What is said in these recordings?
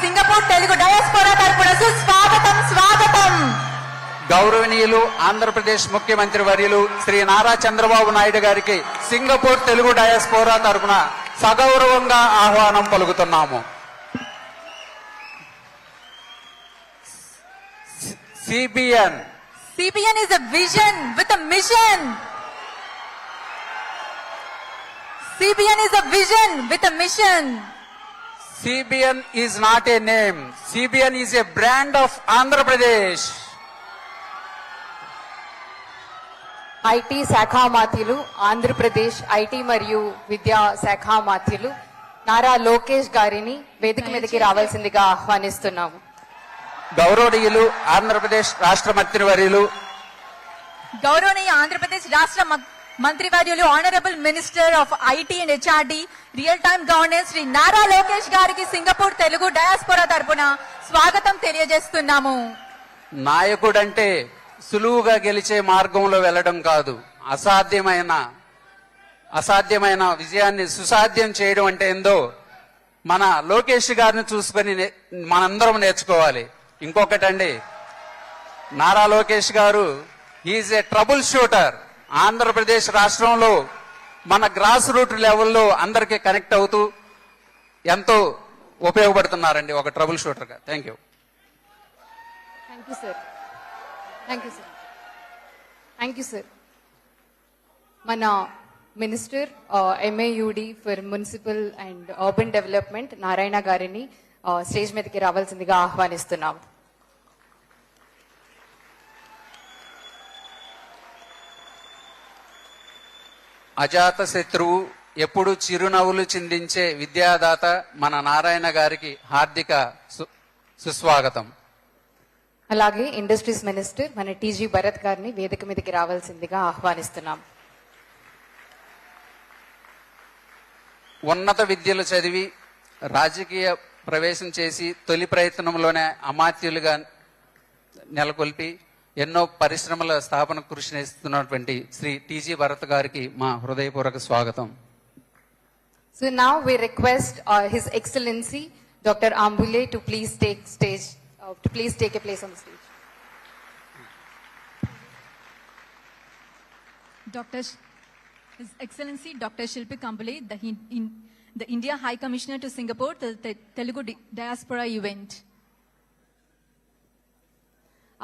Singapore Telugu diaspora తరపున స్వాగతం స్వాగతం గౌరవనీయులు ఆంధ్రప్రదేశ్ ముఖ్యమంత్రి వర్యులు శ్రీ నారా చంద్రబాబు నాయుడు గారికి సింగపూర్ తెలుగు డయాస్పోరా తరపున సగౌరవంగా ఆహ్వానం పలుకుతున్నాము CBN CBN is vision with with a mission. CBN is a vision with a mission. CBN is not a name CBN is a brand of Andhra Pradesh IT శాఖ మాత్యులు ఆంధ్రప్రదేశ్ ఐటీ మరియు విద్యా శాఖ మాత్యులు నారా లోకేష్ గారిని వేదిక మీదకి రావాల్సిందిగా ఆహ్వానిస్తున్నాము. గౌరవనీయులు ఆంధ్రప్రదేశ్ రాష్ట్ర మంత్రి వర్యులు గౌరవనీయ ఆంధ్రప్రదేశ్ రాష్ట్ర మంత్రివర్యులు honourable minister of IT and HRD real time governance Shri Nara Lokesh గారికి సింగపూర్ తెలుగు డయాస్పోరా తరపున స్వాగతం తెలియజేస్తున్నాము. నాయకుడంటే సులువుగా గెలిచే మార్గంలో వెళ్ళడం కాదు. అసాధ్యమైన అసాధ్యమైన విజయాన్ని సుసాధ్యం చేయడం అంటే ఏందో మన లోకేష్ గారిని చూసుకొని నే- మనందరం నేర్చుకోవాలి. ఇంకొకటండి Nara Lokesh garu is a trouble shooter. Andhra Pradesh రాష్ట్రంలో మన గ్రాస్ రూట్ లెవెల్లో అందరికీ కనెక్ట్ అవుతూ ఎంతో ఉపయోగపడుతున్నారండి ఒక trouble షూటర్గా. Thank you. Thank you sir thank you sir thank you sir మన minister MAUD for municipal and urban development Narayana గారిని స్టేజ్ మీదకి రావాల్సిందిగా ఆహ్వానిస్తున్నాము. అజాత శత్రువు ఎప్పుడు చిరునవ్వులు చిందించే విద్యాదాత మన నారాయణ గారికి హార్దిక సుస్వాగతం. అలాగే ఇండస్ట్రీస్ మినిస్టర్ మన టీజీ భరత్ గారిని వేదిక మీదకి రావాల్సిందిగా ఆహ్వానిస్తున్నాం. ఉన్నత విద్యలు చదివి రాజకీయ ప్రవేశం చేసి తొలి ప్రయత్నంలోనే అమాత్యులుగా నెలకొల్పి ఎన్నో పరిశ్రమల స్థాపన కృషి చేస్తున్నటువంటి శ్రీ టీజీ భరత్ గారికి మా హృదయపూర్వక స్వాగతం So now we request uh, His Excellency Dr. Ambule to please take stage, uh, to please take a place on the stage. Dr. Sh- His Excellency Dr. Shilpi Kambale, the, in, the India High Commissioner to Singapore, the, the Telugu Di- Diaspora event.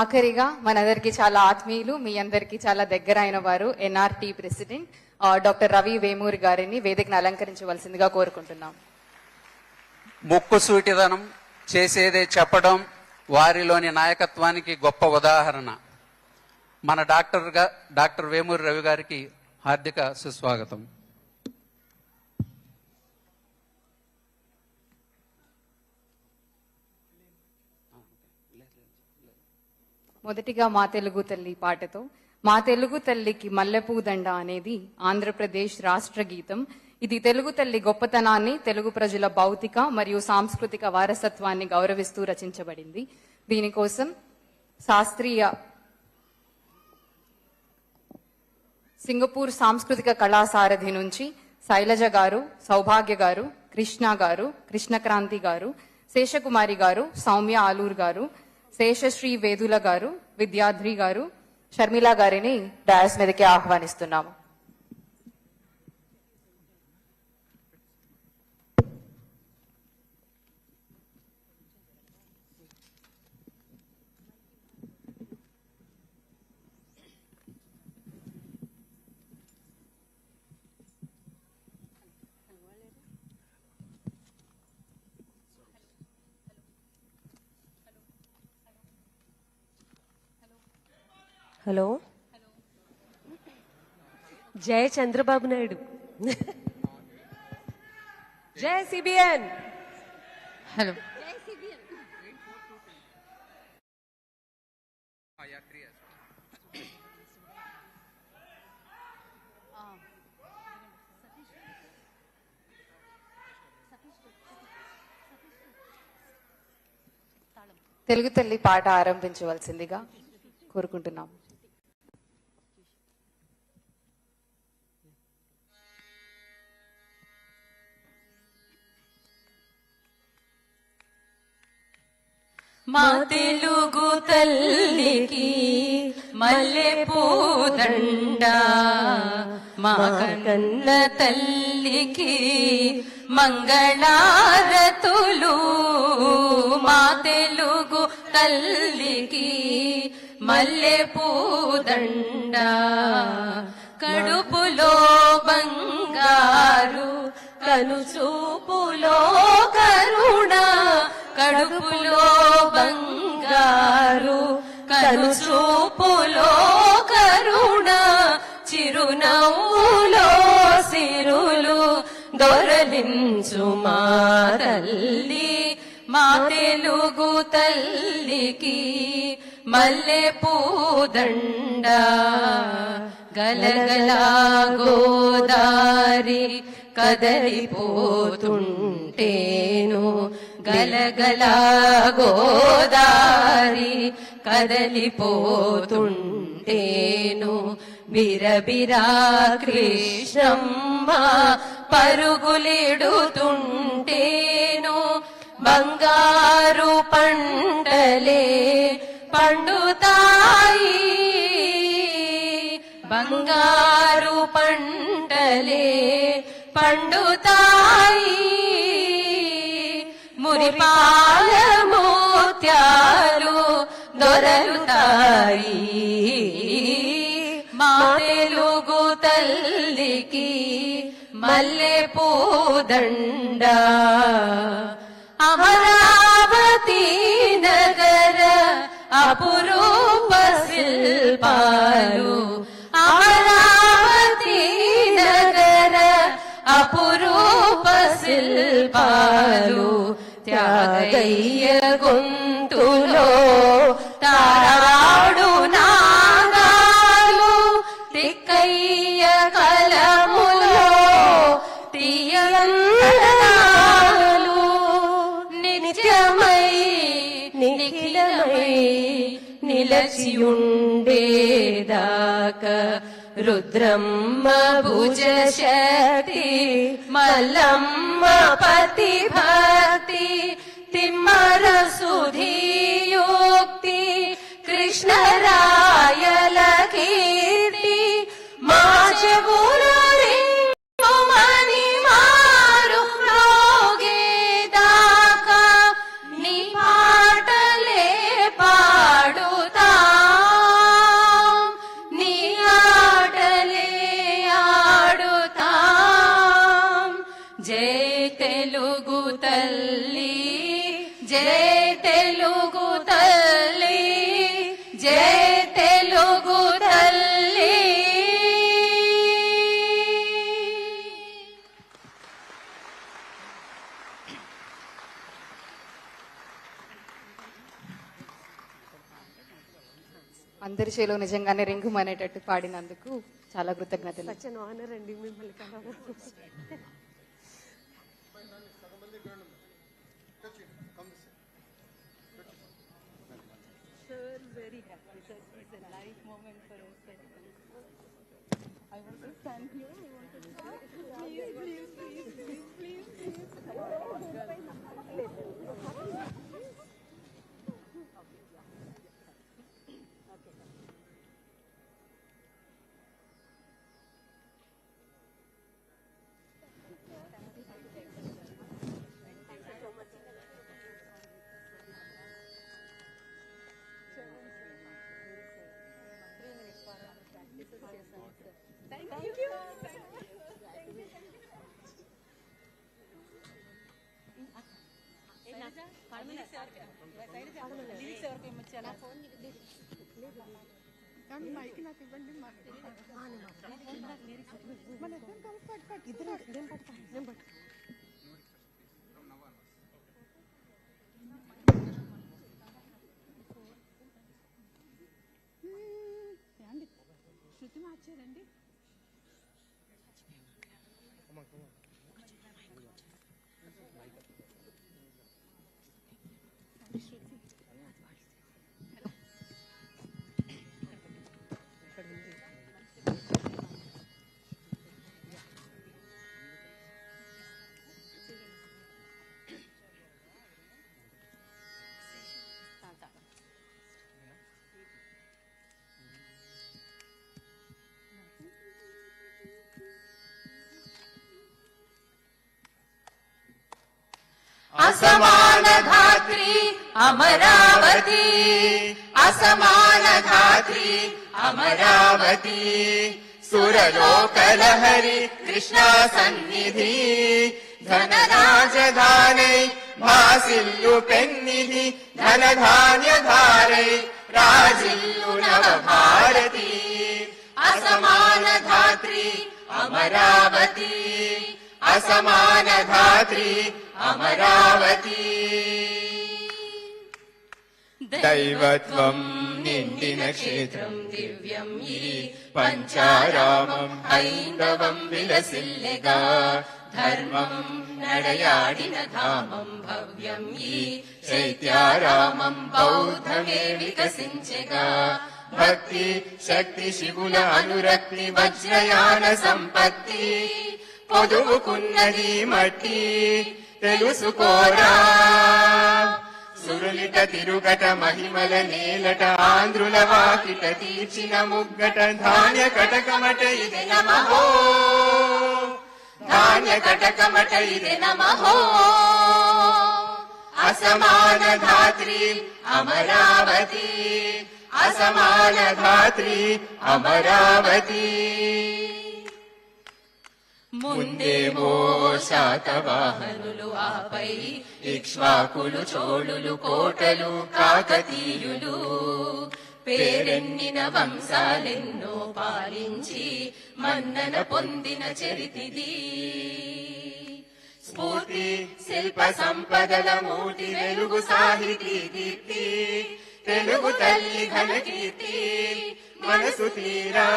ఆఖరిగా మనందరికీ చాలా ఆత్మీయులు మీ అందరికీ చాలా దగ్గర అయిన వారు NRT president doctor Ravi Vemuri గారిని వేదికను అలంకరించవలసిందిగా కోరుకుంటున్నాం. ముక్కు సూటిదనం చేసేదే చెప్పడం వారిలోని నాయకత్వానికి గొప్ప ఉదాహరణ. మన డాక్టర్గా డాక్టర్ వేమూరి రవి గారికి హార్దిక సుస్వాగతం. మొదటిగా మా తెలుగు తల్లి పాటతో మా తెలుగు తల్లికి మల్లెపూ దండ అనేది ఆంధ్రప్రదేశ్ రాష్ట్ర గీతం. ఇది తెలుగు తల్లి గొప్పతనాన్ని తెలుగు ప్రజల భౌతిక మరియు సాంస్కృతిక వారసత్వాన్ని గౌరవిస్తూ రచించబడింది. దీనికోసం శాస్త్రీయ సింగపూర్ సాంస్కృతిక కళాసారథి నుంచి శైలజ గారు సౌభాగ్య గారు కృష్ణ గారు కృష్ణక్రాంతి గారు శేషకుమారి గారు సౌమ్య ఆలూర్ గారు శేషశ్రీ వేదుల గారు విద్యాద్రి గారు షర్మిల గారిని డయాస్ మీదకి ఆహ్వానిస్తున్నాము. హలో? జై చంద్రబాబు నాయుడు. జై సిబిఎన్. హలో. తెలుగు తల్లి పాట ఆరంభించవలసిందిగా కోరుకుంటున్నాం. మా తెలుగు తల్లికి మల్లె పూదండ. మా కన్న తల్లికి మంగళారతులు. మా తెలుగు తల్లికి మల్లె పూదండ. కడుపులో బంగారు కను చూపులో కరుణా. కడుపులో బంగారు కనుచూపులో కరుణ చిరునవ్వులో సిరులు దొరలించు మా తల్లి మా తెలుగు తల్లికి మల్లె పూదండ గలగలా గోదారి కదలిపోతుంటేను గలగల గోదారి కదలిపోతుంటేను. బిరబిరా కృష్ణమ్మ పరుగులిడుతుంటేను. బంగారు పంటలే పండుతాయి. బంగారు పంటలే పండుతాయి. మురిపాల మోత్యాలు దొరలుతాయి. మా తెలుగు తల్లికి మల్లె పూదండ అమరావతి నగర అపురూప శిల్పాలు త్యాగయ్య గొంతులో తారాడు నాగాలు తిక్కయ్య కలములో తీయలు నిత్యమై నిఖిలమై నిలచియుండే रुद्र भुजि मलम् पतिभाति तिमरसुधिक्ति कृष्णराय लखीरि मा जो డిజేలో నిజంగానే రింగుమనేటట్టు పాడినందుకు చాలా కృతజ్ఞతలు. चला फ़ोन ನಾನು ಮೈಕಿನ ಬಂದು ಮಾಡ್ತೀನಿ ಇದ್ರ ನಿಮ್ಮ ಪಟ್ಟ ನಿಮ್ಮ ಪಟ್ಟ असमानधात्री अमरावती। असमानधात्री अमरावती। सुरलोकलहरि कृष्णासन्निधि। धनराजधानै भासिल्युपेन्निधि मासिन्निः धनधान्यधारे राजीयुरव भारती असमान अमरावती। असमानधात्री అమరావతి. దైవత్వం నిండిన క్షేత్రం దివ్యం ఈ పంచారామం హైందవం విలసిల్లెగా. ధర్మం నడయాడిన ధామం భవ్యం ఈ చైత్యారామం బౌద్ధమే వికసించెగా. భక్తి శక్తి శివుల అనురక్తి వజ్రయాన సంపత్తి పొదువుకున్నది మట్టి తెలుసుకోరా సురులిట తిరుగట మహిమల నేలట ఆంధ్రుల వాకిట తీర్చిన ముగ్గట ధాన్య కటకమట ఇది నమహో. ధాన్య కటకమట ఇది నమహో. అసమాన ధాత్రి అమరావతి అసమాన ధాత్రి అమరావతి. ముందేమో శాతవాహనులు ఆపై ఇక్ష్వాకులు చోళులు కోటలు కాకతీయులు. పేరెన్నిన వంశాలెన్నో పాలించి మన్నన పొందిన చరితిది. స్ఫూర్తి శిల్ప సంపదల మూటి వెలుగు సాహితీ దీప్తి. తెలుగు తల్లి ఘన కీర్తి మనసు తీరా.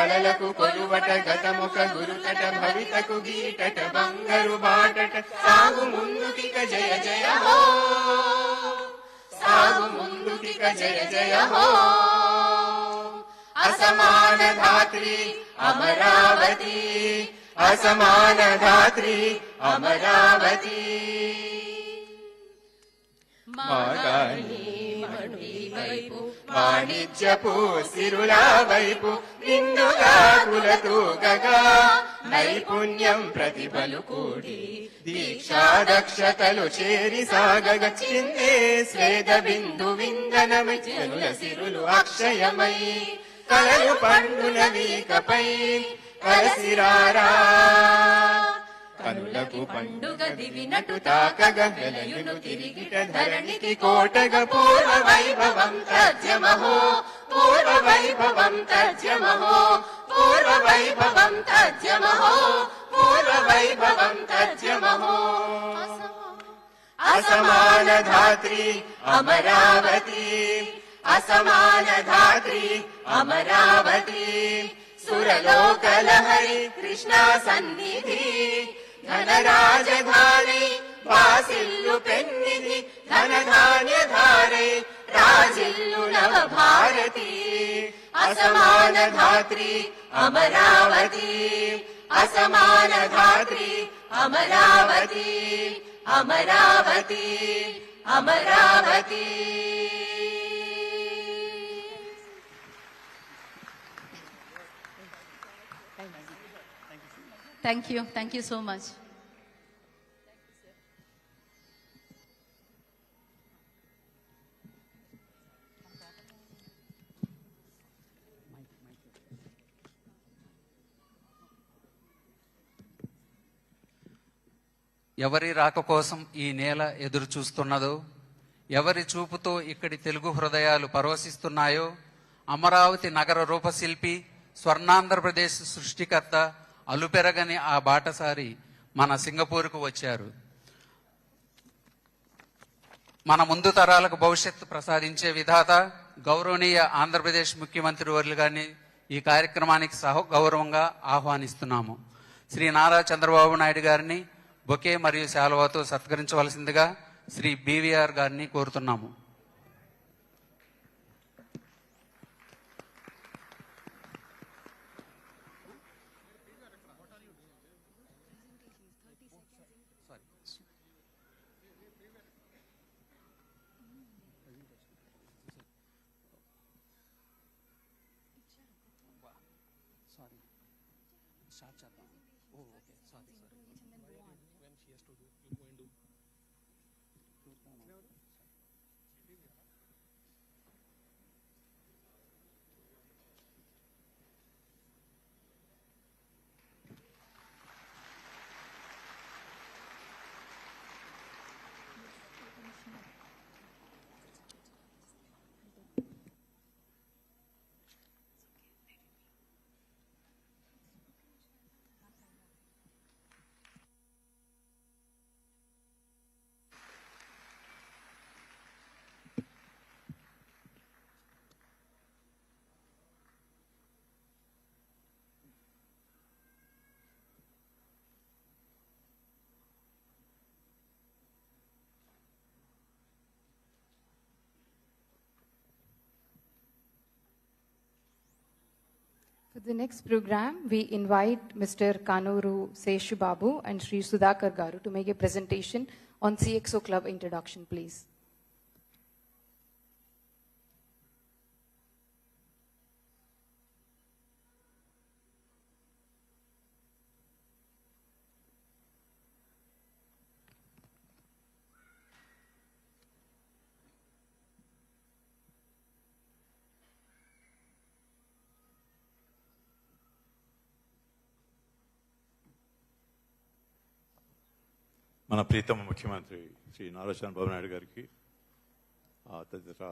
కళలకు కొలువట గతముఖ గురుతట భవితకు గీటట బంగరు బాటట సాగు ముందుకిక జయ జయ హో సాగు ముందుకిక జయ జయ హో అసమాన ధాత్రి అమరావతి అసమాన ధాత్రి అమరావతి మాగాణి మణి వైపు వాణిజ్యపు సిరుల వైపు నిండుగా కులతూగగా నైపుణ్యం ప్రతిభలు కూడి దీక్షా దక్షతలు చేరి సాగగ చిందే స్వేద బిందు విందనమై జనుల సిరులు అక్షయమై కలలు పండున వీకపై కలసిరారా. కనులకు పండుగ దివినటు తాకగ వెలయును తిరిగిట ధరణికి కోటగ పూర్వ వైభవం తజ్యమహో పూర్వ వైభవం తజ్యమహో పూర్వ వైభవం తజ్యమహో పూర్వ వైభవం తజ్యమహో అసమాన ధాత్రి అమరావతి అసమాన ధాత్రి అమరావతి సురలోకలహరి धन वासिल्लु पेन्निधि धनधान्यधारे राजिल्लु नवभारती असमानधात्री Amaravati असमानधात्री Amaravati Amaravati Amaravati. Thank you thank you so much ఎవరి రాక కోసం ఈ నేల ఎదురు చూస్తున్నదో ఎవరి చూపుతో ఇక్కడి తెలుగు హృదయాలు పరవశిస్తున్నాయో అమరావతి నగర రూపశిల్పి స్వర్ణాంధ్రప్రదేశ్ సృష్టికర్త అలుపెరగని ఆ బాటసారి మన సింగపూర్కు వచ్చారు. మన ముందు తరాలకు భవిష్యత్తు ప్రసాదించే విధాత గౌరవనీయ ఆంధ్రప్రదేశ్ ముఖ్యమంత్రి వర్లు గారిని ఈ కార్యక్రమానికి సహ గౌరవంగా ఆహ్వానిస్తున్నాము. శ్రీ నారా చంద్రబాబు నాయుడు గారిని బొకే మరియు శాలువాతో సత్కరించవలసిందిగా శ్రీ బీవీఆర్ గారిని కోరుతున్నాము. The next program, we invite Mr. Kanuru Seshu Babu and Sri Sudhakar Garu to make a presentation on CXO Club introduction, please. మన ప్రీతమ ముఖ్యమంత్రి శ్రీ నారా చంద్రబాబు నాయుడు గారికి తదితర